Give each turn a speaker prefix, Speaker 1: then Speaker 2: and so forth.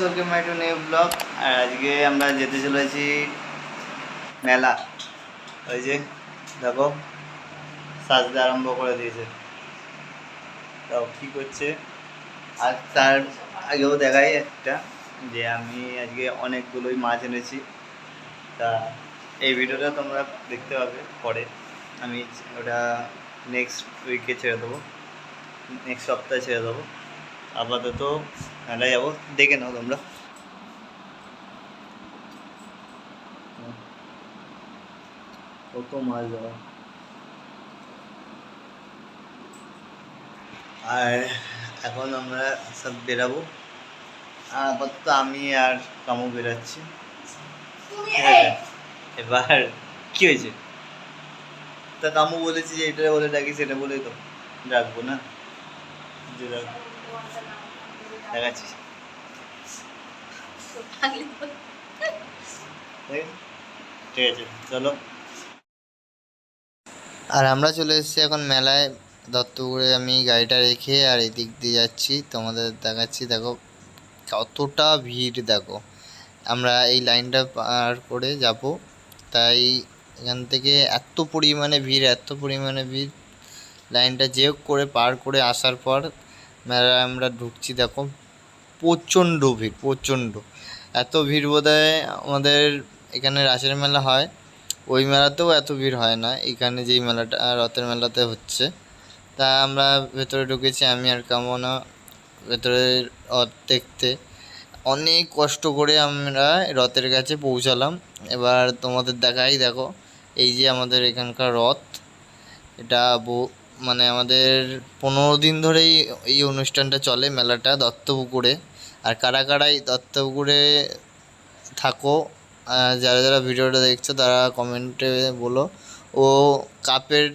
Speaker 1: Welcome my to new blog. আর আজকে আমরা যেতে চলেছি মেলা। ওই যে, দেখো, সাজতে আরম্ভ করে দিয়েছে। তাও কী করছে? আর তার আগেও দেখাই একটা, যে আমি আজকে অনেকগুলোই মাছ এনেছি। তা এই ভিডিওটা তোমরা দেখতে পাবে পরে। আমি ওটা নেক্সট উইকে ছেড়ে দেবো। নেক্সট সপ্তাহে ছেড়ে দেবো। আপাতত মেলায় যাব দেখে নাও তোমরা। কত মাছ দেওয়া আর এখন আমরা সব বেরাবো। আর আপাতত আমি আর কামু বেরাচ্ছি? এবার কি হয়েছে? তা কামু বলেছি যে এটা বলে ডাকি সেটা বলেই তো। ডাকবো না। যে ডাকবো ঠিক আছে, চলো। আর আমরা চলে এসেছি এখন মেলায়। দত্তপুরে আমি গাড়িটা রেখে আর এদিক দিয়ে যাচ্ছি। তোমাদের দেখাচ্ছি, দেখো কতটা ভিড়, দেখো। আমরা এই লাইনটা পার করে যাব। তাই এখান থেকে এত পরিমাণে ভিড়, এত পরিমাণে ভিড়। লাইনটা যে করে পার করে আসার পর মেলায় আমরা ঢুকছি, দেখো। প্রচণ্ড ভিড়, প্রচণ্ড। এত ভিড় বোধহয় আমাদের এখানে রাসের মেলা হয়। ওই মেলাতেও এত ভিড় হয় না, এখানে যেই মেলাটা, রথের মেলাতে হচ্ছে। তা আমরা ভেতরে ঢুকেছি, আমি আর কামনা, ভেতরে রথ দেখতে। অনেক কষ্ট করে আমরা রথের কাছে পৌঁছালাম। এবার তোমাদের দেখাই, দেখো, এই যে আমাদের এখানকার রথ। এটা মানে আমাদের পনেরো দিন ধরেই এই অনুষ্ঠানটা চলে মেলাটা, দত্তপুকুরে। আর কারা কারাই দত্তপুকুরে থাকো যারা যারা ভিডিওটা দেখছ তারা কমেন্টে বলো। ও কাপের